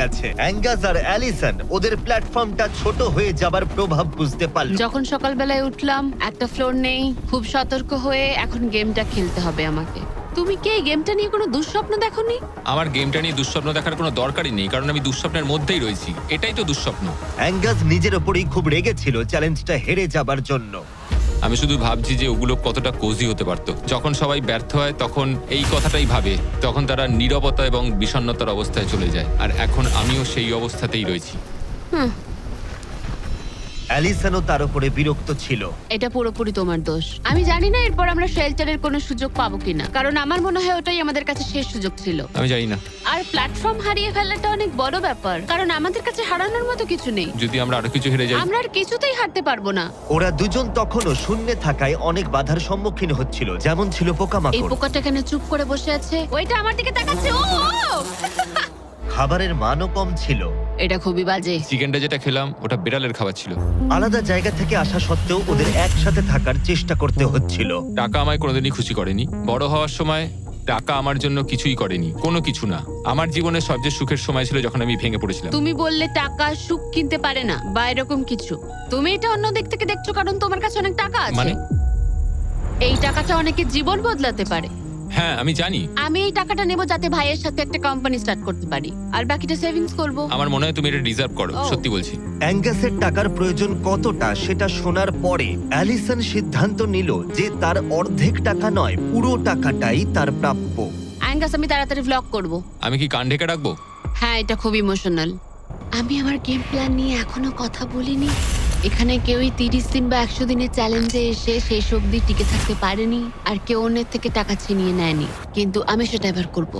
গেছে। অ্যাঙ্গাস আর অ্যালিসন ওদের প্ল্যাটফর্মটা ছোট হয়ে যাবার প্রভাব বুঝতে পারল। যখন সকালবেলায় উঠলাম একটা ফ্লোর নেই খুব সতর্ক হয়ে এখন গেমটা খেলতে হবে আমাকে। তুমি কি এই গেমটা নিয়ে কোনো দুঃস্বপ্ন দেখোনি? আমার গেমটা নিয়ে দুঃস্বপ্ন দেখার কোনো দরকারই নেই কারণ আমি দুঃস্বপ্নের মধ্যেই রয়েছি। এটাই তো দুঃস্বপ্ন। অ্যাঙ্গাস নিজের ওপরেই খুব রেগেছিল চ্যালেঞ্জটা হেরে যাবার জন্য। আমি শুধু ভাবছি যে ওগুলো কতটা কোজি হতে পারত। যখন সবাই ব্যর্থ হয়, তখন এই কথাটাই ভাবে, তখন তারা নীরবতা এবং বিষণ্নতার অবস্থায় চলে যায়। আর এখন আমিও সেই অবস্থাতেই রয়েছি। অ্যালিসনও তার উপরে বিরক্ত ছিল। এটা পুরোপুরি তোমার দোষ। আমি জানি না এরপর আমরা শেল্টারের কোনো সুযোগ পাবো কিনা। কারণ আমার মনে হয় ওটাই আমাদের কাছে শেষ সুযোগ ছিল। আমি জানি না। আর প্ল্যাটফর্ম হারিয়ে ফেলাটা অনেক বড় ব্যাপার। কারণ আমাদের কাছে হারানোর মতো কিছু নেই। যদি আমরা আরও কিছু হেরে যাই। আমরা আর কিছুতেই হারতে পারব না। ওরা দুজন তখনও শূন্যে থাকায় অনেক বাধার সম্মুখীন হচ্ছিল যেমন ছিল এই পোকামাকড় পোকাটা কেন চুপ করে বসে আছে? ওইটা আমার দিকে তাকাচ্ছে। ও ও! খাবারের মানও কম ছিল। এটা খুবই বাজে। চিকেনটা যেটা খেলাম ওটা বিড়ালের খাবার ছিল। আলাদা জায়গা থেকে আসা সত্ত্বেও ওদের একসাথে থাকার চেষ্টা করতে হচ্ছিল। টাকা আমায় কোনোদিনই খুশি করেনি। বড় হওয়ার সময় টাকা আমার জন্য কিছুই করেনি। কোনো কিছু না। আমার জীবনে সবচেয়ে সুখের সময় ছিল যখন আমি ভেঙে পড়েছিলাম। তুমি বললে টাকা সুখ কিনতে পারে না বা এরকম কিছু। তুমি এটা অন্য দিক থেকে দেখছ কারণ তোমার কাছে অনেক টাকা আছে। মানে? এই টাকাটা অনেকের জীবন বদলাতে পারে। হ্যাঁ আমি জানি। আমি এই টাকাটা নেব যাতে ভাইয়ের সাথে একটা কোম্পানি স্টার্ট করতে পারি। আর বাকিটা সেভিংস করব। আমার মনে হয় তুমি এটা ডিজার্ভ করো ও। সত্যি বলছি। অ্যাঙ্গাসের টাকার প্রয়োজন কতটা সেটা শোনার পরে অ্যালিসন সিদ্ধান্ত নিল যে তার অর্ধেক টাকা নয় পুরো টাকাটাই তার প্রাপ্য। অ্যাঙ্গাস আমি তাড়াতাড়ি ভ্লগ করব। আমি কি কান ঢেকে রাখব? হ্যাঁ এটা খুব ইমোশনাল আমি আমার গেম প্ল্যান নিয়ে এখনও কথা বলিনি। এখানে কেউই তিরিশ দিন বা একশো দিনের চ্যালেঞ্জে এসে শেষ অবধি টিকে থাকতে পারেনি আর কেউ অন্যের থেকে টাকা ছিনিয়ে নেয়নি। কিন্তু আমি সেটা এবার করব।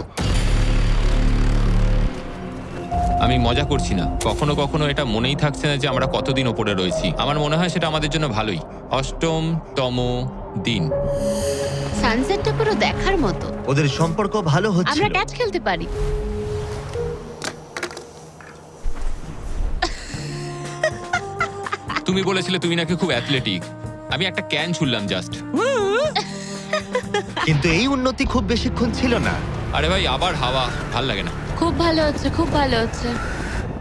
আমি মজা করছি না। কখনো কখনো এটা মনেই থাকছে না যে আমরা কতদিন ওপরে রয়েছি। আমার মনে হয় সেটা আমাদের জন্য ভালোই। অষ্টম তম দিন। সানসেটটা পুরো দেখার মতো। ওদের সম্পর্ক ভালো হচ্ছে আমরা ক্যাচ খেলতে পারি। তুমি বলেছিলে তুমি নাকি খুব অ্যাথলেটিক। আমি একটা ক্যান ছুড়লাম জাস্ট কিন্তু এই উন্নতি খুব বেশিক্ষণ ছিল না। আরে ভাই আবার হাওয়া। ভালো লাগে না। খুব ভালো হচ্ছে খুব ভালো হচ্ছে।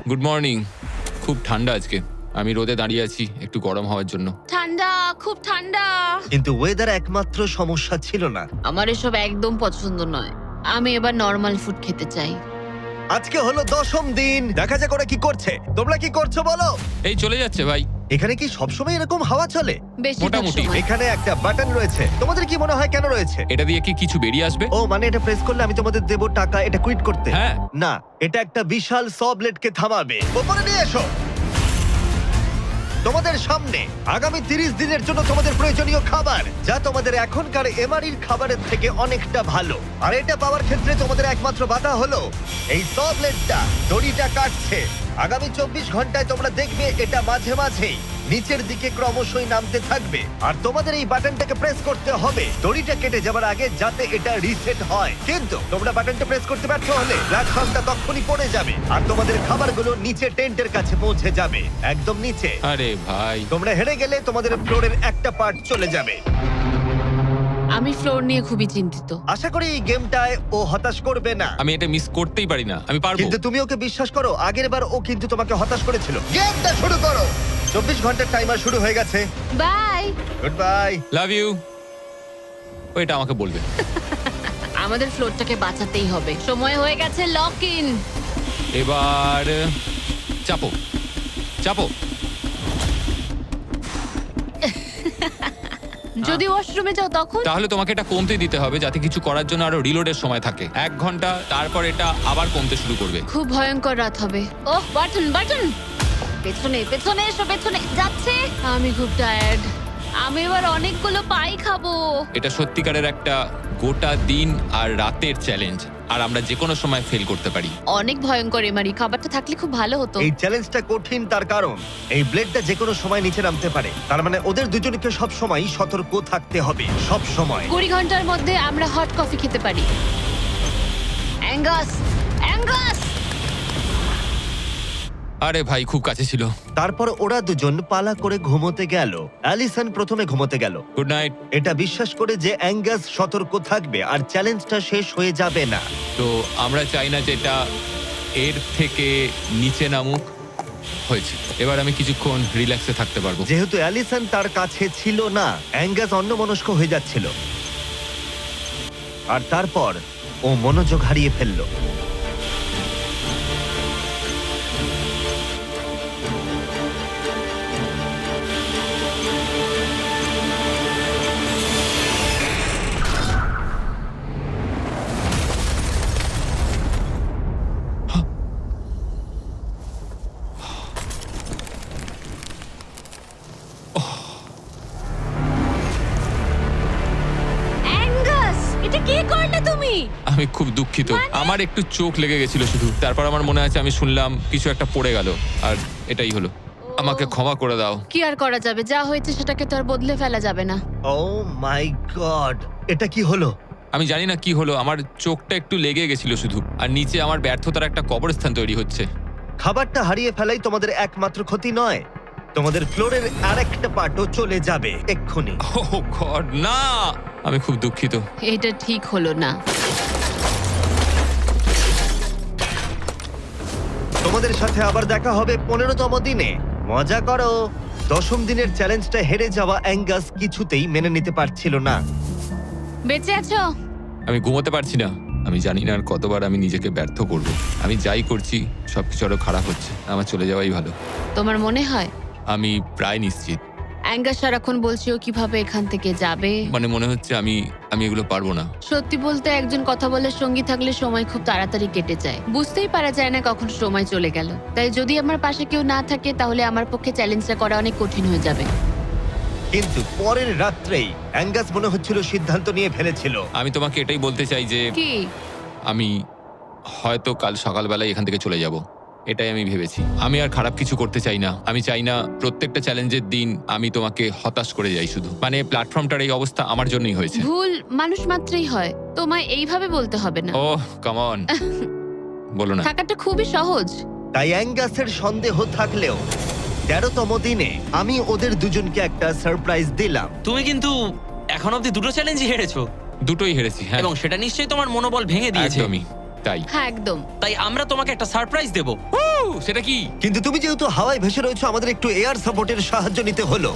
গুড মর্নিং খুব ঠান্ডা আজকে। আমি রোদে দাঁড়িয়ে আছি একটু গরম হওয়ার জন্য। ঠান্ডা খুব ঠান্ডা। কিন্তু ওয়েদার একমাত্র সমস্যা ছিল না। আমার এসব একদম পছন্দ নয়। আমি এবার নর্মাল ফুড খেতে চাই। আজকে হলো দশম দিন। দেখা যাক ওরা কি করছে। তোমরা কি করছ বলো? এই চলে যাচ্ছে ভাই। এখানে কি সবসময় এরকম হাওয়া চলে? বেশি মোটামুটি। এখানে একটা বাটন রয়েছে। তোমাদের কি মনে হয় কেন রয়েছে? এটা দিয়ে কি কিছু বেরিয়ে আসবে? ও মানে এটা প্রেস করলে আমি তোমাদের দেব টাকা এটা কুইট করতে। হ্যাঁ। না এটা একটা বিশাল সবলেটকে থামাবে। ওপরে নিয়ে এসো। তোমাদের সামনে আগামী তিরিশ দিনের জন্য তোমাদের প্রয়োজনীয় খাবার, যা তোমাদের এখনকার এমআরির খাবারের থেকে অনেকটা ভালো। আর এটা পাওয়ার ক্ষেত্রে তোমাদের একমাত্র বাধা হলো, এই সবলেটটা দড়িটা কাটছে। আগামী চব্বিশ ঘন্টায় তোমরা দেখবে এটা মাঝে মাঝেই। নিচের দিকে ক্রমশই নামতে থাকবে। আর তোমাদের এই বাটনটাকে প্রেস করতে হবে। দড়িটা কেটে যাবার আগে যাতে এটা রিসেট হয়। কিন্তু তোমরা বাটনটা প্রেস করতে ব্যর্থ হলে প্ল্যাটফর্মটা তখনই পড়ে যাবে। আর তোমাদের খাবারগুলো নিচে টেন্টের কাছে পৌঁছে যাবে। একদম নিচে। আরে ভাই। তোমরা হেরে গেলে তোমাদের ফ্লোরের একটা পার্ট চলে যাবে। আমি ফ্লোর নিয়ে খুবই চিন্তিত। আশা করি এই গেমটায় ও হতাশ করবে না। আমি এটা মিস করতেই পারি না। আমি পারব। কিন্তু তুমি ওকে বিশ্বাস করো আগের বার ও কিন্তু তোমাকে হতাশ করেছিল। গেমটা শুরু করো! চব্বিশ ঘণ্টার টাইমার শুরু হয়ে গেছে। Bye good bye love you ওইটা আমাকে বলবে। আমাদের ফ্লোরটাকে বাঁচাতেই হবে। সময় হয়ে গেছে লক ইন এবার চাপো। চাপো। যদি ওয়াশরুমে যাও তখন? তাহলে তোমাকে এটা কমতে দিতে হবে যাতে কিছু করার জন্য আরও রিলোডের সময় থাকে। এক ঘণ্টা তারপর এটা আবার কমতে শুরু করবে। খুব ভয়ঙ্কর রাত হবে। Oh button button! পেছনে পেছনে এসো পেছনে। যাচ্ছে। আমি খুব টায়ার্ড আমি এবার অনেকগুলো পাই খাব। এটা সত্যিকারের একটা গোটা দিন আর রাতের চ্যালেঞ্জ আর আমরা যে কোনো সময় ফেল করতে পারি। অনেক ভয়ঙ্কর এমারি খাবারটা থাকলে খুব ভালো হতো। এই চ্যালেঞ্জটা কঠিন তার কারণ এই ব্লেডটা যে কোনো সময় নিচে নামতে পারে। তার মানে ওদের দুজনকে সব সময় সতর্ক থাকতে হবে সব সময়। কুড়ি ঘণ্টার মধ্যে আমরা হট কফি খেতে পারি। অ্যাঙ্গাস অ্যাঙ্গাস আরে ভাই খুব কাছে ছিল। তারপর ওরা দুজন পালা করে ঘুমোতে গেল। অ্যালিসন প্রথমে ঘুমোতে গেল। গুড নাইট এটা বিশ্বাস করে যে অ্যাঙ্গাস সতর্ক থাকবে আর চ্যালেঞ্জটা শেষ হয়ে যাবে না। তো আমরা চাই না যেটা এর থেকে নিচে নামুক। হয়েছে। এবার আমি কিছুক্ষণ রিল্যাক্সে থাকতে পারব। যেহেতু অ্যালিসন তার কাছে ছিল না অ্যাঙ্গাস অন্যমনস্ক হয়ে যাচ্ছিল। আর তারপর ও মনোযোগ হারিয়ে ফেলল। কি করলে তুমি? আমি খুব দুঃখিত। আমার একটু চোখ লেগে গেছিল শুধু। তারপর আমার মনে আছে আমি শুনলাম কিছু একটা পড়ে গেল। আর এটাই হলো। আমাকে ক্ষমা করে দাও। কি আর করা যাবে? যা হয়েছে সেটাকে তো আর বদলে ফেলা যাবে না। ও মাই গড এটা কি হলো? আমি জানি না কি হলো। আমার চোখটা একটু লেগে গেছিল শুধু। আর নিচে আমার ব্যর্থতার একটা কবরস্থান তৈরি হচ্ছে। খাবারটা হারিয়ে ফেলাই তোমাদের একমাত্র ক্ষতি নয়। তোমাদের ফ্লোরের আরেকটা পার্টও চলে যাবে এক্ষুনি। ও গড না! আমি খুব দুঃখিত। এটা ঠিক হলো না। তোমাদের সাথে আবার দেখা হবে পনেরোতম দিনে। মজা করো। দশম দিনের চ্যালেঞ্জটা হেরে যাওয়া অ্যাঙ্গাস কিছুতেই মেনে নিতে পারছিল না। বেঁচে আছো? আমি ঘুমোতে পারছি না। আমি জানি না আর কতবার আমি নিজেকে ব্যর্থ করব। আমি যাই করছি সবকিছু আরও খারাপ হচ্ছে। আমার চলে যাওয়াই ভালো। তোমার মনে হয়? আমি প্রায় নিশ্চিত। অ্যাঙ্গাস সারাক্ষণ বলছি ও কীভাবে এখান থেকে যাবে? মানে মনে হচ্ছে আমি আমি এগুলো পারব না। সত্যি বলতে একজন কথা বলার সঙ্গী থাকলে সময় খুব তাড়াতাড়ি কেটে যায়। বুঝতেই পারা যায় না কখন সময় চলে গেল। তাই যদি আমার পাশে কেউ না থাকে তাহলে আমার পক্ষে চ্যালেঞ্জটা করা অনেক কঠিন হয়ে যাবে। কিন্তু পরের রাত্রেই অ্যাঙ্গাস মনে হচ্ছিল সিদ্ধান্ত নিয়ে ফেলেছিল। আমি তোমাকে এটাই বলতে চাই যে কি? আমি হয়তো কাল সকালবেলায় এখান থেকে চলে যাব। এটাই আমি ভেবেছি। আমি আর খারাপ কিছু করতে চাই না। আমি চাই না প্রত্যেকটা চ্যালেঞ্জের দিন আমি তোমাকে হতাশ করে যাই শুধু। মানে প্ল্যাটফর্মটার এই অবস্থা আমার জন্যই হয়েছে। ভুল মানুষ মাত্রই হয়। তোমায় এইভাবে বলতে হবে না। ও কামন বলো না। থাকাটা খুবই সহজ। তাই অ্যাঙ্গাসের সন্দেহ থাকলেও তেরোতম দিনে আমি ওদের দুজনকে একটা সারপ্রাইজ দিলাম। তুমি কিন্তু এখন অব্দি দুটো চ্যালেঞ্জই হেরেছো। দুটোই হেরেছি হ্যাঁ। এবং সেটা নিশ্চয়ই তোমার মনোবল ভেঙে দিয়েছে। একদমই। তাই? হ্যাঁ একদম। তাই আমরা তোমাকে একটা সারপ্রাইজ দেব। উহ, সেটা কি? কিন্তু তুমি যেহেতু হাওয়ায় ভেসে রয়েছো আমাদের একটু এয়ার সাপোর্টের সাহায্য নিতে হলো।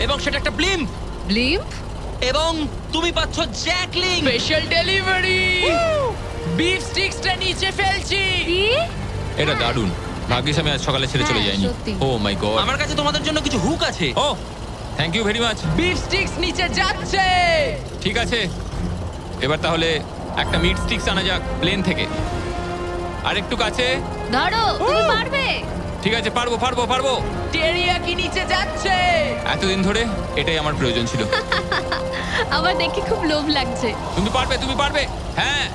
এবং সেটা একটা ব্লিম্প ব্লিম্প এবং তুমি পাচ্ছ Jack Link's special delivery beef স্টিক্সটা নিচে ফেলছি। কি? এটা দারুণ। ভাগ্যিস আমি আজ সকালে ছেড়ে চলে হ্যাঁ, যাইনি। সত্যি। ও মাই গড আমার কাছে তোমাদের জন্য কিছু হুক আছে। ও thank you very much beef sticks নিচে যাচ্ছে। ঠিক আছে। এবার তাহলে একটা মিট স্টিক্স আনা যাক প্লেন থেকে। আর একটু কাছে। ধরো তুমি পারবে। ঠিক আছে পারব পারব পারব। টেরিয়াকি নিচে যাচ্ছে। এতদিন ধরে এটাই আমার প্রয়োজন ছিল। আমার দেখে খুব লোভ লাগছে। তুমি পারবে তুমি পারবে। হ্যাঁ।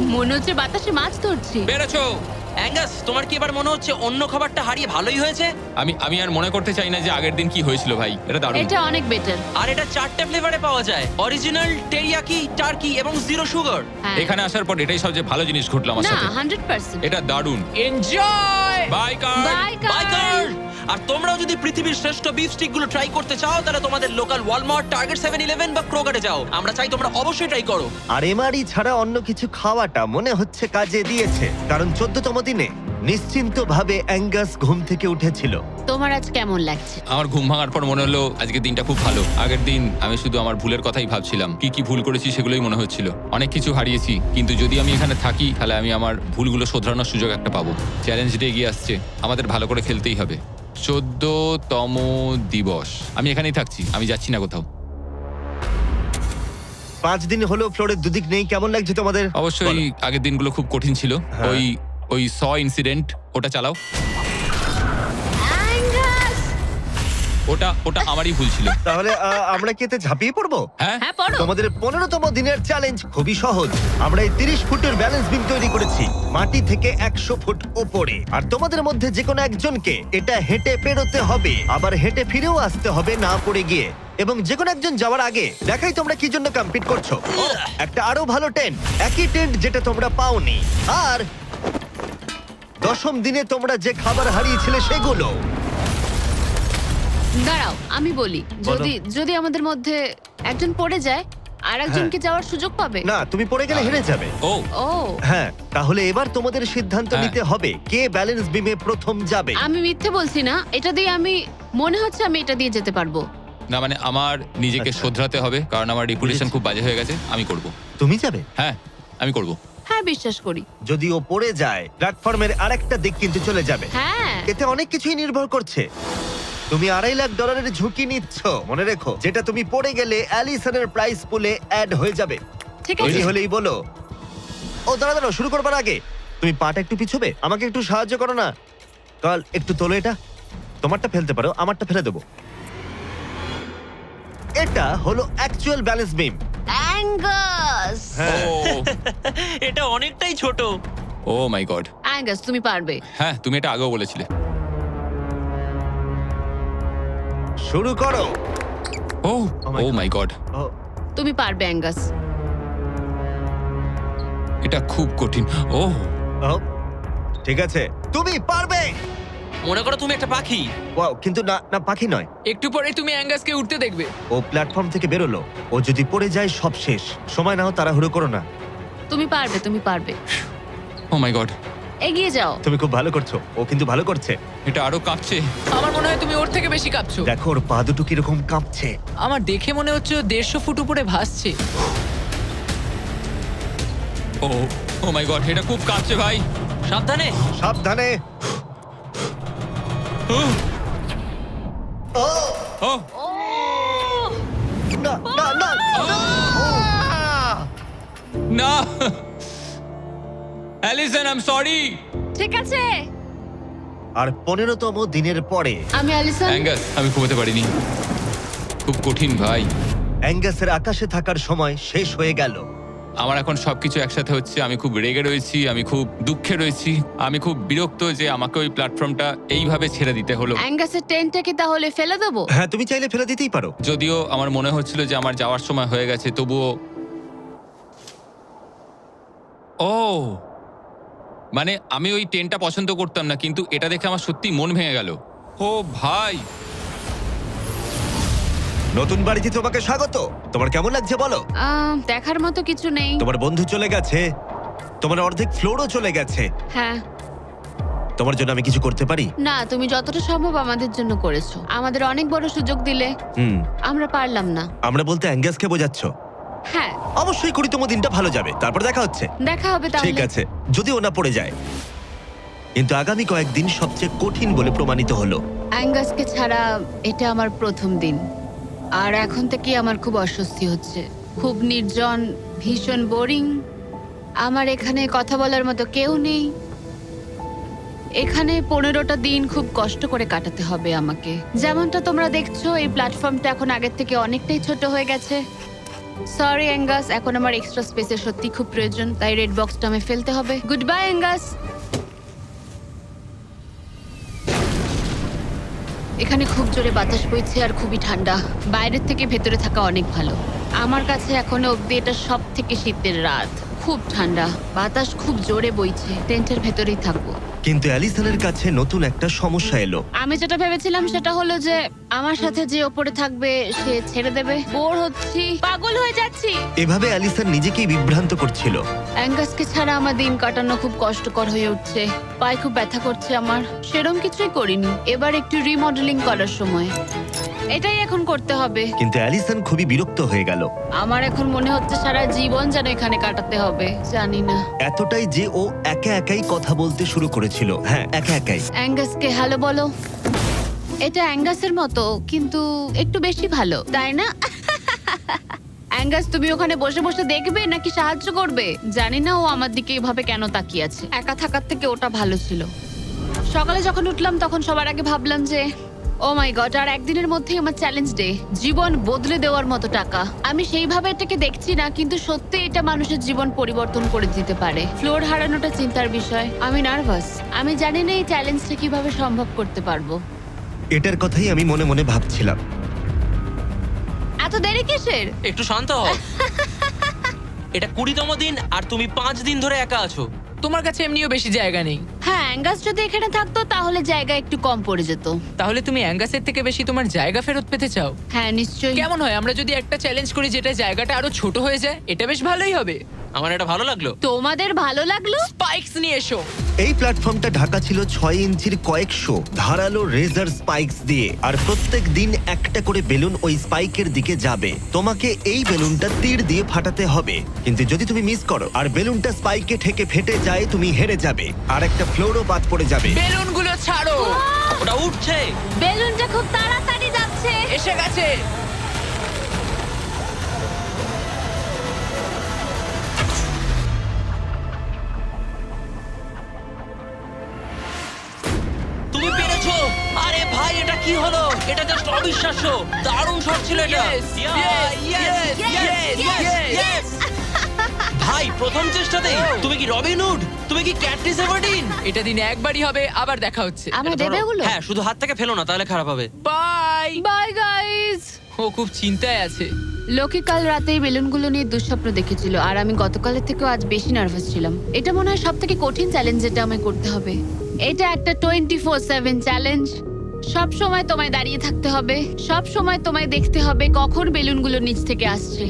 মনে হচ্ছে বাতাসে মাছ ধরছি। বেরোছো। অ্যাঙ্গাস তোমার কি এবার মনে হচ্ছে অন্য খাবারটা হারিয়ে ভালোই হয়েছে? আমি আমি আর মনে করতে চাই না যে আগের দিন কি হয়েছিল ভাই। এটা দারুণ। এটা অনেক বেটার আর এটা চারটে ফ্লেভারে পাওয়া যায়। অরিজিনাল টেরিয়াকি টার্কি এবং জিরো সুগার এখানে আসার পর এটাই সবচেয়ে ভালো জিনিস ঘটলো আমার না সাথে। হান্ড্রেড পার্সেন্ট এটা দারুণ। Enjoy bye car bye bye girl আর তোমরাও যদি পৃথিবীর শ্রেষ্ঠ বিফ স্টিকগুলো ট্রাই করতে চাও তাহলে তোমাদের local Walmart Target seven eleven বা ক্রোগারে যাও। আমরা চাই তোমরা অবশ্যই ট্রাই করো। আর এমআরই ছাড়া অন্য কিছু খাওয়াটা মনে হচ্ছে কাজে দিয়েছে কারণ চোদ্দতম দিনে নিশ্চিন্ত ভাবে অ্যাঙ্গাস ঘুম থেকে উঠেছিল। তোমার আজ কেমন লাগছে? আমার ঘুম ভাঙার পর মনে হলো আজকের দিনটা খুব ভালো। আগের দিন আমি শুধু আমার ভুলের কথাই ভাবছিলাম কি কি ভুল করেছি সেগুলোই মনে হচ্ছিল। অনেক কিছু হারিয়েছি কিন্তু যদি আমি এখানে থাকি তাহলে আমি আমার ভুলগুলো শোধরানোর সুযোগ একটা পাবো। চ্যালেঞ্জটা এগিয়ে আসছে আমাদের ভালো করে খেলতেই হবে। চোদ্দতম দিবস। আমি এখানেই থাকছি আমি যাচ্ছি না কোথাও। পাঁচ দিন হলো ফ্লোরের দুদিক নেই কেমন লাগছে তোমাদের? অবশ্যই আগের দিনগুলো খুব কঠিন ছিল। হ্যাঁ। ওই ওই স ইনসিডেন্ট ওটা চালাও। ওটা ওটা আমারই ভুল ছিল। তাহলে আহ, আমরা কি এতে ঝাঁপিয়ে পড়ব? হ্যাঁ। হ্যাঁ পড়ো। তোমাদের পনেরোতম দিনের চ্যালেঞ্জ খুবই সহজ। আমরা এই তিরিশ ফুটের ব্যালেন্স বিম তৈরি করেছি। মাটি থেকে একশো ফুট ওপরে। আর তোমাদের মধ্যে যে কোনো একজনকে এটা হেঁটে পেরোতে হবে। আবার হেঁটে ফিরেও আসতে হবে না পড়ে গিয়ে। এবং যে কোনো একজন যাওয়ার আগে দেখাই তোমরা কি জন্য কম্পিট করছ। একটা আরও ভালো টেন্ট একই টেন্ট যেটা তোমরা পাওনি। আর দশম দিনে তোমরা যে খাবার হারিয়েছিলে সেগুলো। দাঁড়াও আমি বলি। যদি যদি আমাদের মধ্যে একজন পড়ে যায় আর একজনকে যাওয়ার সুযোগ পাবে? না তুমি পড়ে গেলে হেরে যাবে। ও। ও। হ্যাঁ তাহলে এবার তোমাদের সিদ্ধান্ত হ্যাঁ। নিতে হবে কে ব্যালেন্স বিমে প্রথম যাবে। আমি মিথ্যে বলছি না এটা দিয়ে আমি মনে হচ্ছে আমি এটা দিয়ে যেতে পারব। না মানে আমার নিজেকে আচ্ছা। শোধরাতে হবে কারণ আমার রিপুটেশন খুব বাজে হয়ে গেছে আমি করব। তুমি যাবে? হ্যাঁ আমি করব। হ্যাঁ বিশ্বাস করি। যদি ও পড়ে যায় প্ল্যাটফর্মের আরেকটা দিক কিন্তু চলে যাবে। হ্যাঁ। এতে অনেক কিছুই নির্ভর করছে। তুমি আড়াই লাখ ডলারের ঝুঁকি নিচ্ছ মনে রেখো যেটা তুমি পড়ে গেলে অ্যালিসনের প্রাইস পুলে অ্যাড হয়ে যাবে। ঠিক তৈরি আছে হলেই বলো। ও দাঁড়া দাঁড়াও শুরু করবার আগে। তুমি পাটা একটু পিছবে? আমাকে একটু সাহায্য করো না। কাল একটু তোলো এটা। তোমারটা ফেলতে পারো আমারটা ফেলে দেবো। এটা হলো অ্যাকচুয়াল ব্যালেন্স বিম অ্যাঙ্গাস ও। এটা অনেকটাই ছোট। ও মাই গড অ্যাঙ্গাস তুমি পারবে। হ্যাঁ তুমি এটা আগেও বলেছিলে। শুরু করো। ও Oh ও মাই গড তুমি পারবে অ্যাঙ্গাস। এটা খুব কঠিন। ও ও, ঠিক আছে। তুমি পারবে। মনে করো তুমি একটা পাখি। ওয়াও কিন্তু না না পাখি নয়। একটু পরে তুমি অ্যাঙ্গাসকে উঠতে দেখবে। ও প্ল্যাটফর্ম থেকে বেরোলো। ও যদি পড়ে যায় সব শেষ। সময় নাও তারা তাড়াহুড়ো করো না। তুমি পারবে তুমি পারবে। ও মাই গড এগিয়ে যাও। তুমি খুব ভালো করছ। ও কিন্তু ভালো করছে। এটা আরও কাঁপছে। আমার মনে হয় তুমি ওর থেকে বেশি কাঁপছো। দেখো ওর পা দুটো কীরকম কাঁপছে। আমার দেখে মনে হচ্ছে ও দেড়শো ফুট উপরে ভাসছে। ও ও মাই গড এটা খুব কাঁপছে ভাই। সাবধানে। সাবধানে। ও ও। ও ও না না। না। না! অ্যালিসন আই এম সরি ঠিক আছে। আর পনেরোতম দিনের পরে। আমি অ্যালিসন। অ্যাঙ্গাস আমি ঘুমোতে পারিনি। খুব কঠিন ভাই। অ্যাঙ্গাসের আকাশে থাকার সময় শেষ হয়ে গেল। আমার এখন সবকিছু একসাথে হচ্ছে। আমি খুব রেগে রয়েছি আমি খুব দুঃখে রয়েছি আমি খুব বিরক্ত যে আমাকে ওই প্ল্যাটফর্মটা এইভাবে ছেড়ে দিতে হলো। অ্যাঙ্গাসের টেন্টটাকে তাহলে ফেলে দেবো? হ্যাঁ তুমি চাইলে ফেলে দিতেই পারো। যদিও আমার মনে হচ্ছিল যে আমার যাওয়ার সময় হয়ে গেছে তবুও ও! মানে আমি ওই টেনটা পছন্দ করতাম না কিন্তু এটা দেখে আমার সত্যি মন ভেঙে গেল। ও ভাই! নতুন বাড়িতে তোমাকে স্বাগত। তোমার কেমন লাগছে বলো? আহ, দেখার মতো কিছু নেই। তোমার বন্ধু চলে গেছে। তোমার অর্ধেক ফ্লোরও চলে গেছে। হ্যাঁ। তোমার জন্য আমি কিছু করতে পারি? না তুমি যতটা সম্ভব আমাদের জন্য করেছ। আমাদের অনেক বড় সুযোগ দিলে। হুম। আমরা পারলাম না। আমরা বলতে অ্যাঙ্গাসকে বোঝাচ্ছ। হ্যাঁ। অবশ্যই কুড়িতম দিনটা ভালো যাবে। তারপর দেখা হচ্ছে। দেখা হবে ঠিক তাহলে আছে। যদি ওনা পড়ে যায়। কিন্তু আগামী কয়েকদিন সবচেয়ে কঠিন বলে প্রমাণিত হলো। অ্যাঙ্গাসকে ছাড়া এটা আমার প্রথম দিন। আর এখন থেকে আমার খুব অস্বস্তি হচ্ছে। খুব নির্জন ভীষণ বোরিং। আমার এখানে কথা বলার মতো কেউ নেই। এখানে পনেরোটা দিন খুব কষ্ট করে কাটাতে হবে আমাকে। যেমনটা তোমরা দেখছ এই প্ল্যাটফর্মটা এখন আগের থেকে অনেকটাই ছোট হয়ে গেছে। সরি অ্যাঙ্গাস এখন আমার এক্সট্রা স্পেসের সত্যি খুব প্রয়োজন, তাই রেড বক্সটা আমি ফেলতে হবে। গুড বাই অ্যাঙ্গাস এখানে খুব জোরে বাতাস বইছে আর খুবই ঠান্ডা। বাইরের থেকে ভেতরে থাকা অনেক ভালো। আমার কাছে এখনও অব্দি এটা সব থেকে শীতের রাত। খুব ঠান্ডা। বাতাস খুব জোরে বইছে। টেন্টের ভেতরেই থাকব। কিন্তু অ্যালিসনের কাছে নতুন একটা সমস্যা এলো। আমি যেটা ভেবেছিলাম সেটা হলো যে আমার সাথে যে ওপরে থাকবে সে ছেড়ে দেবে। বোর হচ্ছি। পাগল হয়ে যাচ্ছি। এভাবে অ্যালিসন নিজেকেই বিভ্রান্ত করছিল। অ্যাঙ্গাসকে ছাড়া আমার দিন কাটানো খুব কষ্টকর হয়ে উঠছে। পায়ে খুব ব্যথা করছে আমার। সেরম কিছুই করিনি। এবার একটু রিমডেলিং করার সময়। এটাই এখন করতে হবে। কিন্তু অ্যালিসন খুবই বিরক্ত হয়ে গেল। আমার এখন মনে হচ্ছে সারা জীবন যেন এখানে কাটাতে হবে জানি না। এতটাই যে ও একা একাই কথা বলতে শুরু করেছিল। হ্যাঁ একা একাই। অ্যাঙ্গাসকে হ্যালো বলো। এটা অ্যাঙ্গাসের মতো কিন্তু একটু বেশি ভালো তাই না? অ্যাঙ্গাস তুমি ওখানে বসে বসে দেখবে নাকি সাহায্য করবে? জানি না ও আমার দিকে এভাবে কেন তাকিয়ে আছে। একা থাকার থেকে ওটা ভালো ছিল। সকালে যখন উঠলাম তখন সবার আগে ভাবলাম যে ও মাই গড আর একদিনের মধ্যেই আমার চ্যালেঞ্জ ডে জীবন বদলে দেওয়ার মতো টাকা। আমি সেইভাবে এটাকে দেখছি না কিন্তু সত্যি এটা মানুষের জীবন পরিবর্তন করে দিতে পারে। ফ্লোর হারানোটা চিন্তার বিষয়। আমি নার্ভাস আমি জানি না এই চ্যালেঞ্জটা কীভাবে সম্ভব করতে পারব। এটার কথাই আমি মনে মনে ভাবছিলাম। এত দেরি কিসের? একটু শান্ত হও। এটা কুড়িতম দিন আর তুমি পাঁচ দিন ধরে একা আছো। তোমার কাছে এমনিও বেশি জায়গা নেই। হ্যাঁ অ্যাঙ্গাস যদি এখানে থাকতো তাহলে জায়গা একটু কম পড়ে যেত। তাহলে তুমি অ্যাঙ্গাসের থেকে বেশি তোমার জায়গা ফেরত পেতে চাও? হ্যাঁ নিশ্চয়ই। কেমন হয়? আমরা যদি একটা চ্যালেঞ্জ করি যেটা জায়গাটা আরও ছোট হয়ে যায় এটা বেশ ভালোই হবে। আমার এটা ভালো লাগল। তোমাদের ভালো লাগল? স্পাইকস নিয়ে এসো। এই প্ল্যাটফর্মটা ঢাকা ছিল ছয় ইঞ্চির কয়েকশো। ধারালো রেজার স্পাইকস দিয়ে। আর প্রত্যেক দিন একটা করে বেলুন ওই স্পাইকের দিকে যাবে। তোমাকে এই বেলুনটা তীর দিয়ে ফাটাতে হবে। কিন্তু যদি তুমি মিস করো আর বেলুনটা স্পাইকে ঠেকে ফেটে যায় তুমি হেরে যাবে। আর একটা ফ্লোরও বাদ পড়ে যাবে। বেলুনগুলো ছাড়ো। ওটা উঠছে। বেলুনটা খুব তাড়াতাড়ি যাচ্ছে। এসে গেছে। এটা জাস্ট অবিশ্বাস্য। দারুণ শট ছিল এটা. ভাই প্রথম চেষ্টাতেই তুমি কি রবিন হুড তুমি কি ক্যাটরিস এভারডিন এটা দিনে একবারই হবে আবার দেখা হচ্ছে। আমার দেবে ওগুলো হ্যাঁ শুধু হাত থেকে ফেলো না তাহলে খারাপ হবে। বাই বাই গাইস ও খুব চিন্তায় আছে। লোকে কাল রাতেই বেলুনগুলো নিয়ে দুঃস্বপ্ন দেখেছিল আর আমি গতকালের থেকেও আজ বেশি নার্ভাস ছিলাম। এটা মনে হয় সব থেকে কঠিন চ্যালেঞ্জ যেটা আমায় করতে হবে। এটা একটা টোয়েন্টি ফোর সেভেন চ্যালেঞ্জ সব সময় তোমায় দাঁড়িয়ে থাকতে হবে। সব সময় তোমায় দেখতে হবে কখন বেলুনগুলো নিচ থেকে আসছে।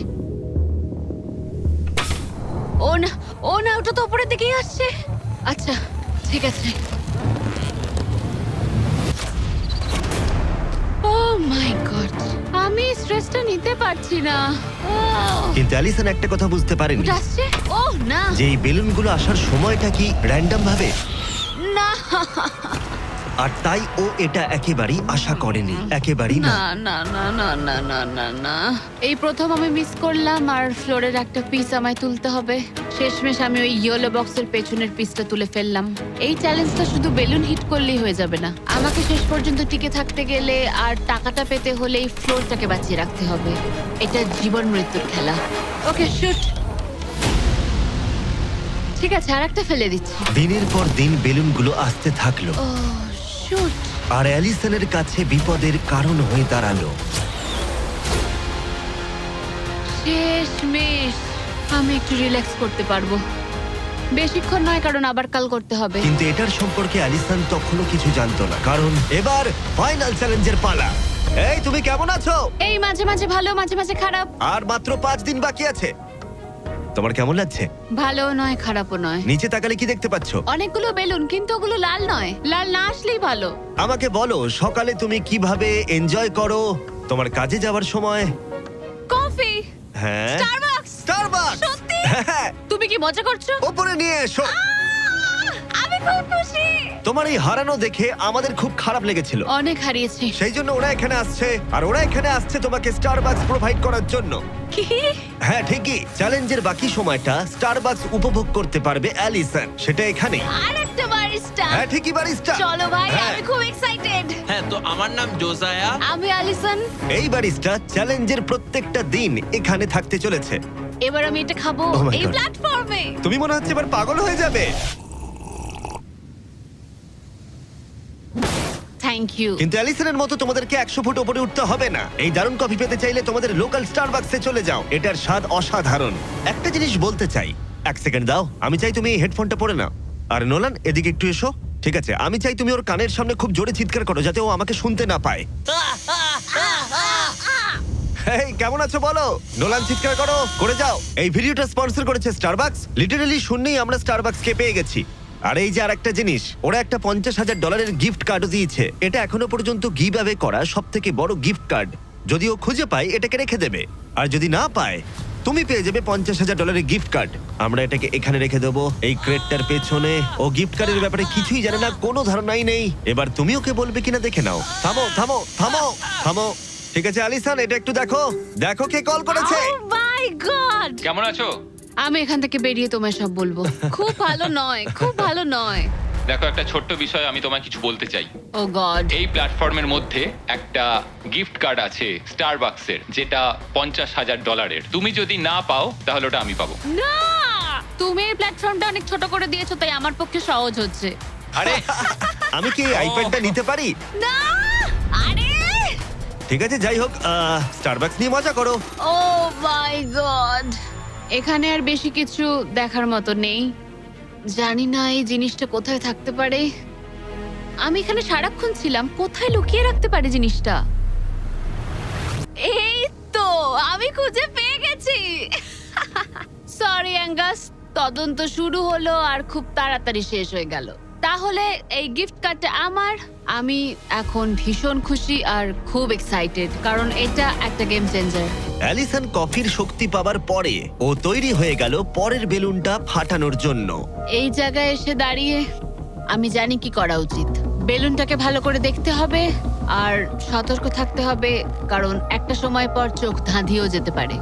ও না ও না ওটা তো উপরের দিকেই আসছে। আচ্ছা ঠিক আছে। ও মাই গড আমি স্ট্রেসটা নিতে পারছি না। কিন্তু অ্যালিসন একটা কথা বুঝতে পারেনি। ওটা আসছে? ও না। যে এই বেলুনগুলো আসার সময়টা কি র্যান্ডম ভাবে? না। আর তাই ও এটা একেবারেই আশা করেনি। একেবারেই না। না না না না না না না না। এই প্রথম আমি মিস করলাম আর ফ্লোরের একটা পিস আমায় তুলতে হবে। শেষমেশ আমি ওই ইয়েলো বক্সের পেছনের পিসটা তুলে ফেললাম। এই চ্যালেঞ্জটা শুধু বেলুন হিট করলেই হয়ে যাবে না। আমাকে শেষ পর্যন্ত টিকে থাকতে গেলে আর টাকাটা পেতে হলে এই ফ্লোরটাকে বাঁচিয়ে রাখতে হবে। এটা জীবন মৃত্যুর খেলা। ওকে শুট ঠিক আছে আর একটা ফেলে দিচ্ছি। দিনের পর দিন বেলুনগুলো আসতে থাকল। শুট আর অ্যালিসনের কাছে বিপদের কারণ হয়ে দাঁড়াল। শেষমেশ আমি একটু রিল্যাক্স করতে পারব। বেশিক্ষণ নয় কারণ আবার কাল করতে হবে। কিন্তু এটার সম্পর্কে অ্যালিসন তখনও কিছু জানতো না কারণ এবার ফাইনাল চ্যালেঞ্জের পালা। এই তুমি কেমন আছো? এই মাঝে মাঝে ভালো মাঝে মাঝে খারাপ। আর মাত্র পাঁচ দিন বাকি আছে। তোমার কেমন লাগছে? ভালো নয় খারাপও নয়। নিচে তাকালে কি দেখতে পাচ্ছ? অনেকগুলো বেলুন কিন্তু ওগুলো লাল নয়। লাল না আসলেই ভালো। আমাকে বলো সকালে তুমি কীভাবে এনজয় করো? তোমার কাজে যাওয়ার সময়? কফি! হ্যাঁ। স্টারবাকস স্টারবাকস সত্যি? হ্যাঁ তুমি কি মজা করছ? উপরে নিয়ে এসো। খুব খুশি। তোমার এই হারানো দেখে আমাদের খুব খারাপ লেগেছিল। অনেক হারিয়েছি। সেই জন্য ওরা এখানে আসছে আর ওরা এখানে আসছে তোমাকে স্টারবাকস প্রোভাইড করার জন্য। কি? হ্যাঁ ঠিকই। চ্যালেঞ্জের বাকি সময়টা স্টারবাকস উপভোগ করতে পারবে অ্যালিসন সেটা এখানে। আর একটা বারিস্টা হ্যাঁ ঠিকই বারিস্টা চলো ভাই হ্যাঁ, আমি খুব এক্সাইটেড হ্যাঁ তো আমার নাম জোজায়া আমি আলিসন এই বারিস্টা চ্যালেঞ্জের প্রত্যেকটা দিন এখানে থাকতে চলেছে। এবার আমি এটা খাব Oh my এই God. প্ল্যাটফর্মে তুমি মনে হচ্ছে এবার পাগল হয়ে যাবে। থ্যাংক ইউ কিন্তু অ্যালিসনের মতো তোমাদেরকে একশো ফুট উপরে উঠতে হবে না। এই দারুণ কফি পেতে চাইলে তোমাদের লোকাল স্টারবাক্সে চলে যাও। এটার স্বাদ অসাধারণ। একটা জিনিস বলতে চাই। এক সেকেন্ড দাও, আমি চাই তুমি এই হেডফোনটা পরে নাও। আর নোলান, এদিকে একটু এসো। ঠিক আছে, আমি চাই তুমি ওর কানের সামনে খুব জোরে চিৎকার করো, যাতে ও আমাকে শুনতে না পায়। এই কেমন আছো বলো? নোলান, চিৎকার করো। করে যাও। এই ভিডিওটা স্পন্সর করেছে স্টারবাক্স লিটারালি শূন্যই আমরা স্টারবাক্স কে পেয়ে গেছি। আর এই যে আরেকটা জিনিস ওরা একটা পঞ্চাশ হাজার ডলারের গিফট কার্ডও দিয়েছে। এটা এখনও পর্যন্ত গিভ অ্যাওয়ে করা সব থেকে বড় গিফট কার্ড যদি ও খুঁজে পায় এটাকে রেখে দেবে। আর যদি না পায় তুমি পেয়ে যাবে পঞ্চাশ হাজার ডলারের গিফট কার্ড আমরা এটাকে এখানে রেখে দেবো এই ক্রেটটার পেছনে। ও গিফট কার্ডের ব্যাপারে কিছুই জানে না কোনো ধারণাই নেই। এবার তুমি ওকে বলবে কিনা দেখে নাও। থামো থামো থামো থামো। ঠিক আছে আলিসান এটা একটু দেখো। দেখো কে কল করেছে। মাই গড কেমন আছো? আমি এখান থেকে বেরিয়ে তোমায় সব বলব। খুব ভালো নয় খুব ভালো নয়। দেখো একটা ছোট্ট বিষয় আমি তোমায় কিছু বলতে চাই। Oh God. এই প্ল্যাটফর্মের মধ্যে একটা গিফট কার্ড আছে স্টারবাক্সের যেটা পঞ্চাশ হাজার ডলারের। তুমি যদি না পাও তাহলে ওটা আমি পাবো। না! তুমি এই প্ল্যাটফর্মটা অনেক ছোট করে দিয়েছ তাই আমার পক্ষে সহজ হচ্ছে। আরে আমি কি এই আইপ্যাডটা নিতে পারি? না! আরে! ঠিক আছে যাই হোক স্টারবাক্স নিয়ে মজা করো। ও মাই গড এখানে আর বেশি কিছু দেখার মতো নেই। জানি না এই জিনিসটা কোথায় থাকতে পারে। আমি এখানে সারাক্ষণ ছিলাম, কোথায় লুকিয়ে রাখতে পারে জিনিসটা? এই তো, আমি খুঁজে পেয়ে গেছি। সরি অ্যাঙ্গাস তদন্ত শুরু হলো আর খুব তাড়াতাড়ি শেষ হয়ে গেল। তাহলে এই গিফট কার্ডটা আমার। আমি এখন ভীষণ খুশি আর খুব এক্সাইটেড কারণ এটা একটা গেম চেঞ্জার অ্যালিসন কফির শক্তি পাবার পরে ও তৈরি হয়ে গেল পরের বেলুনটা ফাটানোর জন্য। এই জায়গায় এসে দাঁড়িয়ে আমি জানি কি করা উচিত। বেলুনটাকে ভালো করে দেখতে হবে আর সতর্ক থাকতে হবে কারণ একটা সময় পর চোখ ধাঁধিয়েও যেতে পারে।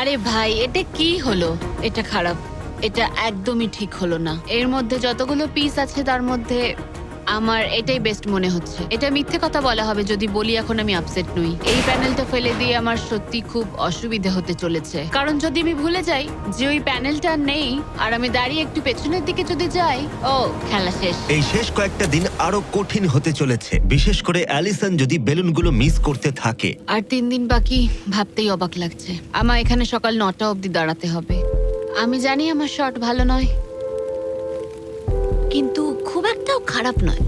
আরে ভাই, এটা কি হলো? এটা খারাপ। এটা একদমই ঠিক হলো না। এর মধ্যে যতগুলো পিস আছে, তার মধ্যে আমার এটাই বেস্ট মনে হচ্ছে। এটা মিথ্যে কথা বলা হবে যদি বলি এখন আমি আপসেট নই। এই প্যানেলটা ফেলে দিয়ে আমার সত্যি খুব অসুবিধা হতে চলেছে। কারণ যদি আমি ভুলে যাই যে ওই প্যানেলটা নেই আর আমি দাঁড়িয়ে একটু পেছনের দিকে যদি যাই ও খেলা শেষ। এই শেষ কয়েকটা দিন আরও কঠিন হতে চলেছে। বিশেষ করে অ্যালিসন যদি বেলুনগুলো মিস করতে থাকে। আর তিন দিন বাকি ভাবতেই অবাক লাগছে। আমার এখানে সকাল নটা অবধি দাঁড়াতে হবে। আমি জানি আমার শট ভালো নয়। কিন্তু খুব একটাও খারাপ নয়।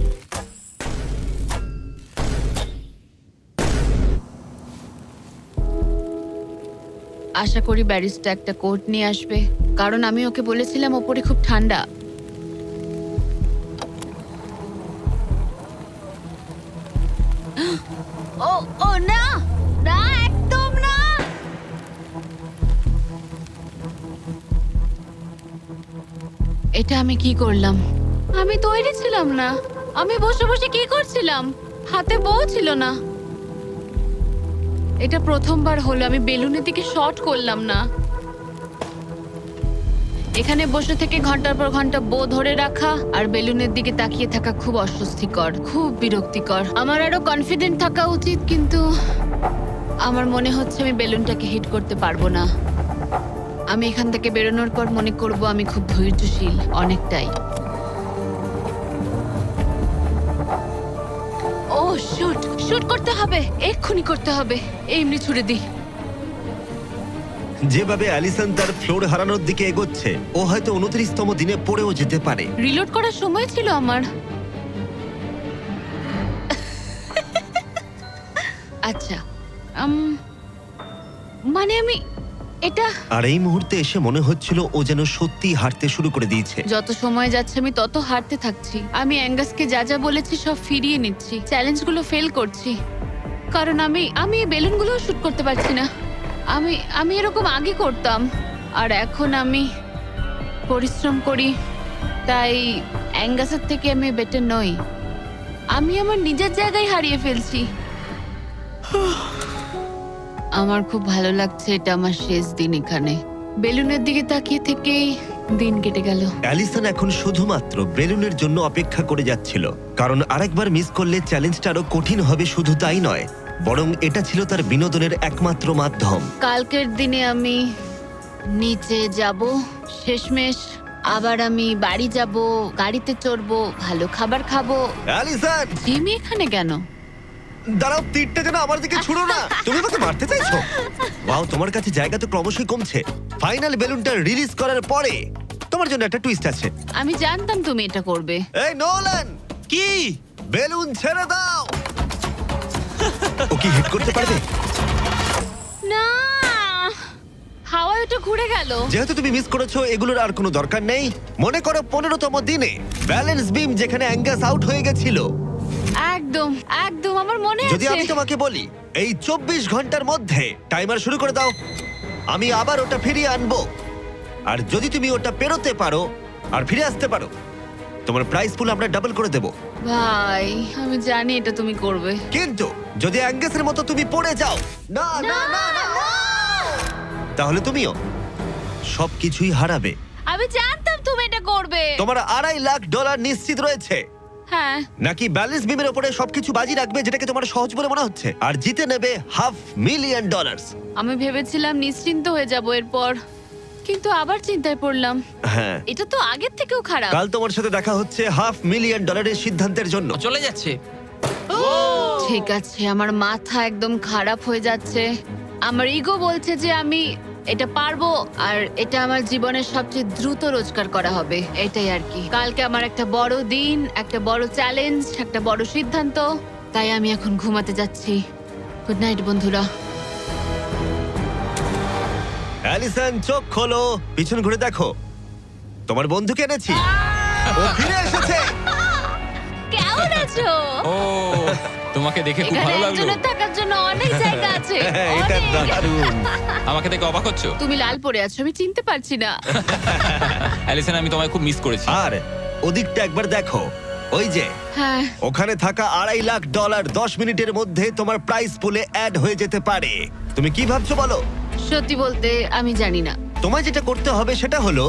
আশা করি ব্যারিস্টা একটা কোট নিয়ে আসবে কারণ আমি ওকে বলেছিলাম ওপরে খুব ঠান্ডা। ও ও না! না একদম না! এটা আমি কি করলাম? আমি তৈরি ছিলাম না। আমি বসে বসে কি করছিলাম? হাতে বউ ছিল না। এটা প্রথমবার হলো, আমি বেলুনের দিকে শর্ট করলাম না। এখানে বসে থেকে ঘণ্টার পর ঘণ্টা বো ধরে রাখা আর বেলুনের দিকে তাকিয়ে থাকা খুব অস্বস্তিকর, খুব বিরক্তিকর। আমার আরও কনফিডেন্ট থাকা উচিত, কিন্তু আমার মনে হচ্ছে আমি বেলুনটাকে হিট করতে পারব না। আমি এখান থেকে বেরোনোর পর মনে করব আমি খুব ধৈর্যশীল, অনেকটাই। শুট শুট করতে হবে এক্ষুনি করতে হবে এমনি ছুড়ে দিই। যেভাবে অ্যালিসন তার ফ্লোর হারানোর দিকে এগোচ্ছে ও হয়তো উনত্রিশতম দিনে পড়েও যেতে পারে। রিলোড করার সময় ছিল আমার। আচ্ছা মানে আমি এটা আর এই মুহূর্তে এসে মনে হচ্ছিল ও যেন সত্যি হাঁটতে শুরু করে দিয়েছে যত সময় যাচ্ছে আমি তত হারতে থাকছি আমি অ্যাঙ্গাসকে যা যা বলেছি সব ফিরিয়ে নিচ্ছি চ্যালেঞ্জগুলো ফেল করছি কারণ আমি আমি এই বেলুনগুলোও শুট করতে পারছি না আমি আমি এরকম আগে করতাম আর এখন আমি পরিশ্রম করি তাই অ্যাঙ্গাসের থেকে আমি বেটার নই আমি আমার নিজের জায়গায় হারিয়ে ফেলছি আমার খুব ভালো লাগছে এটা আমার শেষ দিন এখানে। বেলুনের দিকে তাকিয়ে থেকেই দিন কেটে গেল। অ্যালিসন এখন শুধুমাত্র বেলুনের জন্য অপেক্ষা করে যাচ্ছিল কারণ আরেকবার মিস করলে চ্যালেঞ্জটা আরও কঠিন হবে শুধু তাই নয় বরং এটা ছিল তার বিনোদনের একমাত্র মাধ্যম। কালকের দিনে আমি নিচে যাব শেষমেশ আবার আমি বাড়ি যাব গাড়িতে চড়বো ভালো খাবার খাব। অ্যালিসন! জিমি এখানে কেন? দাঁড়াও তীরটা যেন আমার দিকে ছুড়ো না। তুমি আমাকে মারতে চাইছো? বাও তোমার কাছে জায়গা তো ক্রমশই কমছে। ফাইনাল বেলুনটা রিলিজ করার পরে তোমার জন্য একটা টুইস্ট আছে। আমি জানতাম তুমি এটা করবে। এই নোলান কি? বেলুন ছেড়ে দাও। ও কি হিট করতে পারবে? না হাওয়ায় ওটা ঘুরে গেল। যেহেতু তুমি মিস করেছ এগুলোর আর কোনো দরকার নেই। মনে করো পনেরোতম দিনে ব্যালেন্স বিম যেখানে অ্যাঙ্গাস আউট হয়ে গেছিল একদম একদম আমার মনে যদি আমি আছে তোমাকে বলি এই চব্বিশ ঘণ্টার মধ্যে টাইমার শুরু করে দাও। আমি আবার ওটা ফিরিয়ে আনব। আর যদি তুমি ওটা পেরোতে পারো আর ফিরে আসতে পারো তোমার প্রাইস পুল আমরা ডাবল করে দেব। ভাই আমি জানি এটা তুমি করবে। কিন্তু যদি অ্যাঙ্গাসের মতো তুমি পড়ে যাও না না। না না। তাহলে তুমিও সবকিছুই হারাবে। আমি জানতাম তুমি এটা করবে। তোমার আড়াই লাখ ডলার নিশ্চিত রয়েছে। হ্যাঁ। নাকি ব্যালেন্স বিমের উপরে সবকিছু বাজি রাখবে যেটাকে তোমার সহজ বলে মনে হচ্ছে? আর জিতে নেবে হাফ মিলিয়ন ডলার্স আমি ভেবেছিলাম নিশ্চিন্ত হয়ে যাব এরপর কিন্তু আবার চিন্তায় পড়লাম। হ্যাঁ। এটা তো আগের থেকেও খারাপ। কাল তোমার সাথে দেখা হচ্ছে হাফ মিলিয়ন ডলারের সিদ্ধান্তের জন্য। চলে যাচ্ছে। ঠিক আছে আমার মাথা একদম খারাপ হয়ে যাচ্ছে। আমার ইগো বলছে যে আমি এটা পারব আর এটা আমার জীবনের সবচেয়ে দ্রুত রোজগার করা হবে এটাই আর কি। কালকে আমার একটা বড় দিন একটা বড় চ্যালেঞ্জ একটা বড় সিদ্ধান্ত তাই আমি এখন ঘুমাতে যাচ্ছি। গুড নাইট বন্ধুরা। অ্যালিসন চোখ খোলো পিছন ঘুরে দেখো। তোমার বন্ধুকে এনেছি। ও ফিরে এসেছে। কেমন আছো? ও। তোমাকে দেখে খুব ভালো লাগল। একজনের থাকার জন্য অনেক জায়গা আছে হ্যাঁ, এটা দারুণ। আমাকে দেখে অবাক হচ্ছ? তুমি লাল পরে আছো আমি চিনতে পারছি না। অ্যালিসন আমি তোমায় খুব মিস করেছি। আর ওদিকটা একবার দেখো ওই যে। হ্যাঁ। ওখানে থাকা আড়াই লাখ ডলার দশ মিনিটের মধ্যে তোমার প্রাইস পুলে অ্যাড হয়ে যেতে পারে। তুমি কি ভাবছ বলো? সত্যি বলতে আমি জানি না। তোমায় যেটা করতে হবে সেটা হলো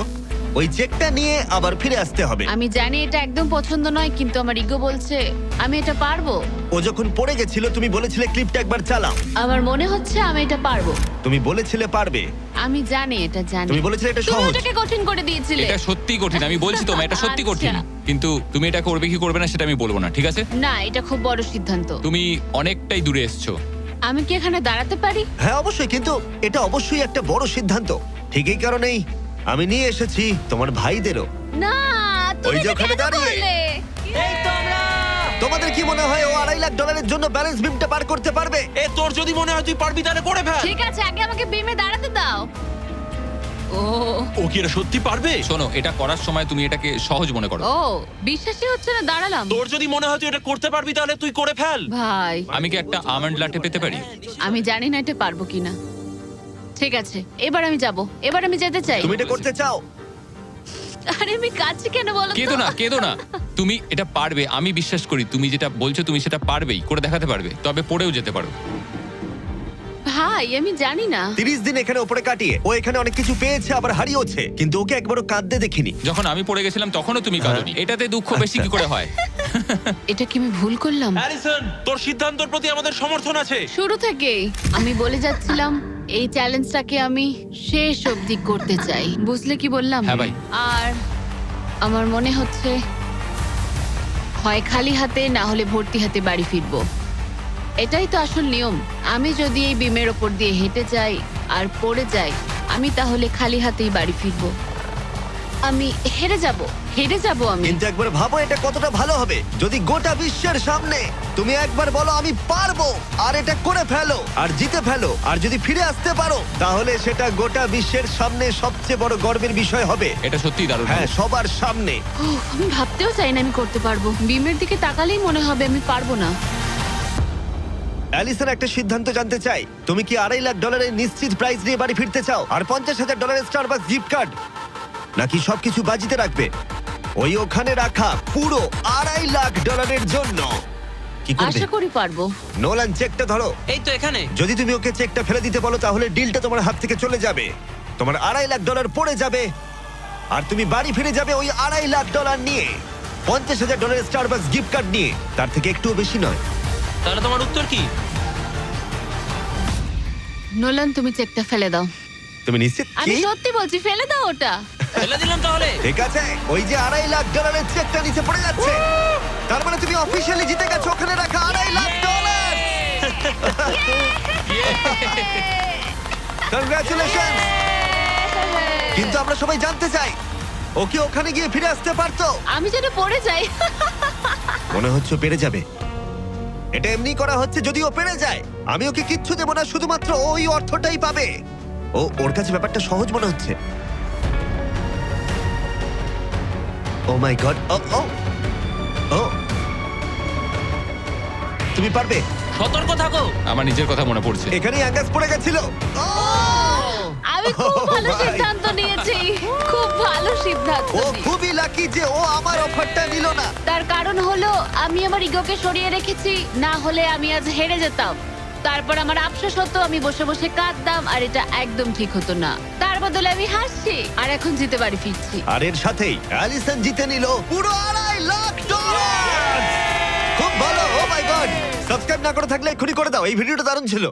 ওই চেকটা নিয়ে আবার ফিরে আসতে হবে। আমি জানি এটা একদম পছন্দ নয় কিন্তু আমার ইগো বলছে আমি এটা পারব। ও যখন পড়ে গেছিল তুমি বলেছিলে ক্লিপটা একবার চালাও। আমার মনে হচ্ছে আমি এটা পারব। তুমি বলেছিলে পারবে। আমি জানি এটা জানি। তুমি বলেছিলে এটা তুমি সহজ। এটাকে কঠিন করে দিয়েছিলে। এটা সত্যি কঠিন আমি বলছি তোমায় এটা সত্যি কঠিন। আচ্ছা। কিন্তু তুমি এটা করবে কি করবে না সেটা আমি বলব না ঠিক আছে? না এটা খুব বড় সিদ্ধান্ত। তুমি অনেকটাই দূরে এসছো। আমি কি এখানে দাঁড়াতে পারি? হ্যাঁ অবশ্যই কিন্তু এটা অবশ্যই একটা বড় সিদ্ধান্ত। ঠিক এই কারণেই আমি নিয়ে এসেছি তোমার ভাইদেরও। না তুমি ওই যে ওখানে কেন দাঁড়িয়ে। করলে? এই তো আমরা। তোমাদের কি মনে হয় ও আড়াই লাখ ডলারের জন্য ব্যালেন্স বিমটা পার করতে পারবে? এ তোর যদি মনে হয় তুই পারবি তাহলে করে ফেল। ঠিক আছে আগে আমাকে বিমে দাঁড়াতে দাও। ও। ও কি এটা সত্যি পারবে? শোনো এটা করার সময় তুমি এটাকে সহজ মনে করো। ও বিশ্বাসই হচ্ছে না দাঁড়ালাম। তোর যদি মনে হয় তুই এটা করতে পারবি তাহলে তুই করে ফেল। ভাই। আমি কি একটা আমন্ড লাটে পেতে পারি? আমি জানি না এটা পারব কিনা। ঠিক আছে এবার আমি যাব এবার আমি যেতে চাই। তুমি এটা করতে চাও? আরে আমি কাছে কেন বলো তো? কেঁদো না কেঁদো না। তুমি এটা পারবে আমি বিশ্বাস করি তুমি যেটা বলছো তুমি সেটা পারবেই করে দেখাতে পারবে তবে পড়েও যেতে পারো। ভাই আমি জানি না। তিরিশ দিন এখানে উপরে কাটিয়ে ও এখানে অনেক কিছু পেয়েছে আবার হারিয়েছে কিন্তু ওকে একবারও কাঁদতে দেখিনি। যখন আমি পড়ে গেছিলাম তখনও তুমি কাঁদোনি। এটাতে দুঃখ বেশি কি করে হয়? এটা কি আমি ভুল করলাম? হ্যারিসন তোর সিদ্ধান্তের প্রতি আমাদের সমর্থন আছে। শুরু থেকেই আমি বলে যাচ্ছিলাম এই চ্যালেঞ্জটাকে আমি শেষ অবধি করতে চাই। বুঝলে কি বললাম? হ্যাঁ ভাই। আর আমার মনে হচ্ছে হয় খালি হাতে না হলে ভর্তি হাতে বাড়ি ফিরবো। এটাই তো আসল নিয়ম। আমি যদি এই বিমের ওপর দিয়ে হেঁটে যাই আর পড়ে যাই আমি তাহলে খালি হাতেই বাড়ি ফিরবো। আমি হেরে যাব হেরে যাব আমি। কিন্তু একবার ভাবো এটা কতটা ভালো হবে। যদি গোটা বিশ্বের সামনে তুমি একবার বলো আমি পারব আর এটা করে ফেলো আর জিতে ফেলো আর যদি ফিরে আসতে পারো তাহলে সেটা গোটা বিশ্বের সামনে সবচেয়ে বড় গর্বের বিষয় হবে। এটা সত্যিই দারুণ হ্যাঁ সবার সামনে। আমি ভাবতেও চাই না আমি করতে পারব। বিমের দিকে তাকালেই মনে হবে আমি পারব না। অ্যালিসন একটা সিদ্ধান্ত জানতে চাই। তুমি কি আড়াই লাখ ডলারের নিশ্চিত প্রাইস নিয়ে বাড়ি ফিরতে চাও? আর পঞ্চাশ হাজার ডলারের স্টারবাক্স গিফট কার্ড নাকি সবকিছু বাজিতে রাখবে? ওই ওখানে রাখা পুরো আড়াই লাখ ডলারের জন্য। কি করবে? আশা করি পারব। নোলান চেকটা ধরো। এই তো এখানে। যদি তুমি ওকে চেকটা ফেলে দিতে বলো তাহলে ডিলটা তোমার হাত থেকে চলে যাবে। তোমার আড়াই লাখ ডলার পড়ে যাবে। আর তুমি বাড়ি ফিরে যাবে ওই আড়াই লাখ ডলার নিয়ে। পঞ্চাশ হাজার ডলারের স্টারবাক্স গিফট কার্ড নিয়ে। তার থেকে একটুও বেশি নয়। তাহলে তোমার উত্তর কি? নোলান তুমি চেকটা ফেলে দাও। তুমি নিশ্চিত আমি কি? সত্যি বলছি ফেলে দাও ওটা। ফেলে দিলাম তাহলে। ঠিক আছে ওই যে আড়াই লাখ ডলারের চেকটা নিচে পড়ে যাচ্ছে। তার মানে তুমি অফিসিয়ালি জিতে গেছো ওখানে রাখা আড়াই লাখ ডলার। কংগ্রাচুলেশন কিন্তু আমরা সবাই জানতে চাই ও কি ওখানে গিয়ে ফিরে আসতে পারতো? আমি যেন পড়ে যাই। মনে হচ্ছে ও পেরে যাবে। এটা এমনি করা হচ্ছে যদি ও পেরে যায়। আমি ওকে কিচ্ছু দেবো না শুধুমাত্র ওই অর্থটাই পাবে। ও ওর কাছে ব্যাপারটা সহজ মনে হচ্ছে। ও মাই গড ও ও ও তুমি পারবে? সতর্ক থাকো। আমার নিজের কথা মনে পড়ছে। এখানেই অ্যাঙ্গাস পড়ে গেছিল। ও! আমি খুব ভালো Oh সিদ্ধান্ত নিয়েছি। খুব ভালো সিদ্ধান্ত ও। খুবই লাকি যে ও আমার অফারটা নিল না। তার কারণ হলো আমি আমার ইগোকে সরিয়ে রেখেছি না হলে আমি আজ হেরে যেতাম। তারপর আমার আফসোস হতো আমি বসে বসে কাঁদতাম আর এটা একদম ঠিক হতো না। তার বদলে আমি হাসছি আর এখন জিতে বাড়ি ফিরছি। আর এর সাথেই অ্যালিসন জিতে নিল পুরো আড়াই লাখ ডলার! খুব ভালো ও মাই গড সাবস্ক্রাইব না করে থাকলে এক্ষুনি করে দাও এই ভিডিওটা দারুণ ছিল।